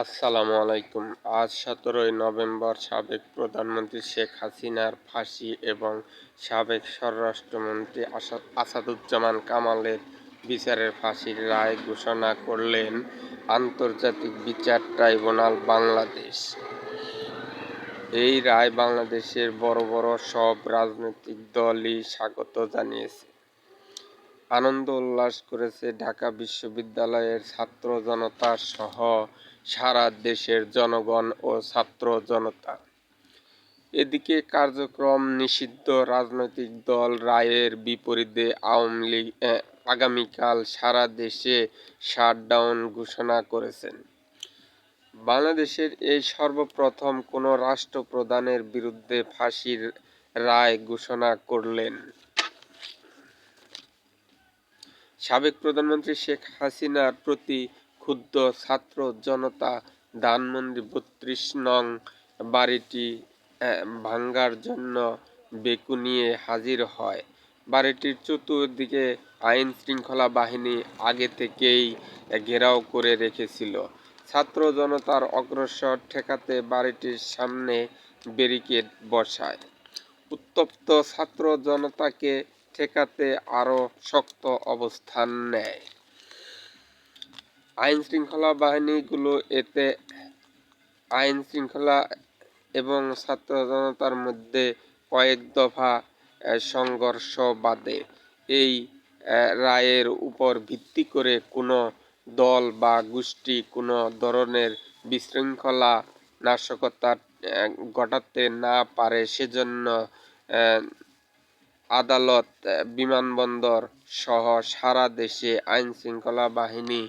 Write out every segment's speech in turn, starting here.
আসসালামু আলাইকুম। আজ সতেরোই নভেম্বর সাবেক প্রধানমন্ত্রী শেখ হাসিনার ফাঁসি এবং সাবেক স্বরাষ্ট্রমন্ত্রী আসাদ আসাদুজ্জামান কামালের বিচারের ফাঁসির রায় ঘোষণা করলেন আন্তর্জাতিক বিচার ট্রাইব্যুনাল বাংলাদেশ। এই রায় বাংলাদেশের বড় বড় সব রাজনৈতিক দলই স্বাগত জানিয়েছে। আনন্দ উল্লাস করেছে ঢাকা বিশ্ববিদ্যালয়ের ছাত্র জনতা সহ সারা দেশের জনগণ ও ছাত্র জনতা। এদিকে কার্যক্রম নিষিদ্ধ রাজনৈতিক দল রায়ের বিপরীতে আওয়ামী লীগ আগামীকাল সারা দেশে শাটডাউন ঘোষণা করেছেন। বাংলাদেশের এই সর্বপ্রথম কোনো রাষ্ট্রপ্রধানের বিরুদ্ধে ফাঁসির রায় ঘোষণা করলেন। সাবেক প্রধানমন্ত্রী শেখ হাসিনার প্রতি ক্ষুব্ধ ছাত্র জনতা ধানমন্ডি বত্রিশ নং বাড়িটি ভাঙ্গার জন্য বেকু নিয়ে হাজির হয়। বাড়িটির চতুর্দিকে আইন শৃঙ্খলা বাহিনী আগে থেকেই ঘেরাও করে রেখেছিল। ছাত্র জনতার অগ্রসর ঠেকাতে বাড়িটির সামনে ব্যারিকেড বসায়। উত্তপ্ত ছাত্র জনতাকে ঠেকাতে আরও শক্ত অবস্থান নেয়। আইন শৃঙ্খলা বাহিনীগুলো এতে আইন শৃঙ্খলা এবং ছাত্র জনতার মধ্যে কয়েক দফা সংঘর্ষ বাদে এই রায়ের উপর ভিত্তি করে কোনো দল বা গোষ্ঠী, কোনো ধরনের বিশৃঙ্খলা নাশকতা ঘটাতে না পারে, সেজন্য আদালত বিমানবন্দর সহ সারা দেশে আইন শৃঙ্খলা বাহিনী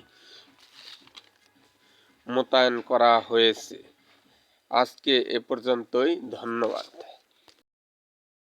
মোতায়েন করা হয়েছে। আজকে এ পর্যন্তই, ধন্যবাদ।